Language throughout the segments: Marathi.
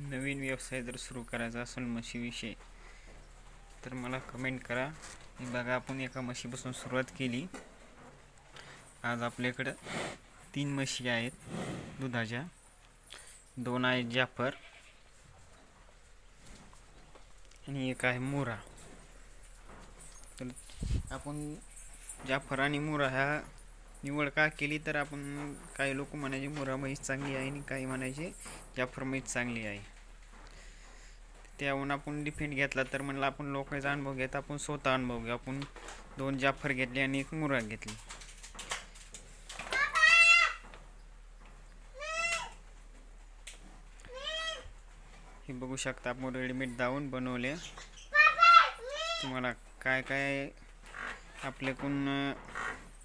नवीन व्यवसाय जर सुरू करायचा असेल म्हशीविषयी तर मला कमेंट करा. हे बघा आपण एका म्हशीपासून सुरुवात केली. आज आपल्याकडं तीन म्हशी आहेत दुधाच्या. दोन आहेत जाफर आणि एक आहे मोरा. तर आपण जाफर आणि मोरा ह्या निवड का केली तर आपण काही लोक म्हणायचे मुरा म्हैस चांगली आहे आणि काही म्हणायचे जाफर म्हैस चांगली आहे. त्याहून आपण डिफेंड घेतला तर म्हणलं आपण लोकांचा अनुभव घेत आपण स्वतः अनुभव घेऊ. आपण दोन जाफर घेतले आणि एक मुरा घेतली. हे बघू शकता आपण रेडीमेड धावून बनवले. तुम्हाला काय काय आपल्याकडून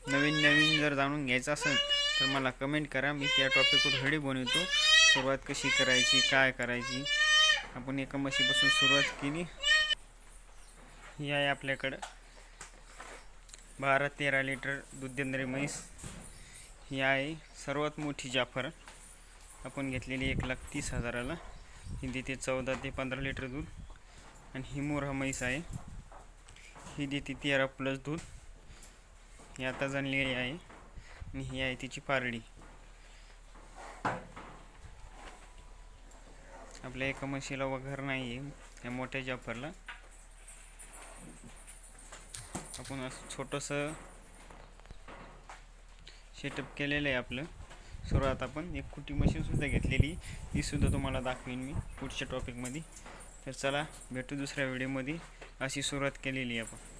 नवीन नवीन जर जाणून घ्यायचं असेल तर मला कमेंट करा. मी त्या टॉपिकवर व्हिडिओ बनवतो. सुरुवात कशी करायची काय करायची? आपण एका म्हशीपासून सुरुवात केली. ही आहे आपल्याकडं. बारा तेरा लिटर दूध देणारी म्हैस. ही आहे सर्वात मोठी जाफर. आपण घेतलेली एक लाख तीस हजाराला. ही देते चौदा ते पंधरा लिटर दूध. आणि ही मोरा म्हैस आहे. ही देते तेरा प्लस दूध. ही आता जाणलेली आहे. आणि ही आहे तिची पारडी. आपल्या एका म्हशीला वघर नाही आहे. या मोठ्या जाफरला. आपण असं छोटंसं सेटअप केलेलं आहे आपलं. सुरुवात आपण. एक कुटी मशीन सुद्धा घेतलेली. ती सुद्धा तुम्हाला दाखवीन मी पुढच्या टॉपिकमध्ये तर चला भेटू दुसऱ्या व्हिडिओमध्ये अशी सुरुवात केलेली आहे आपण.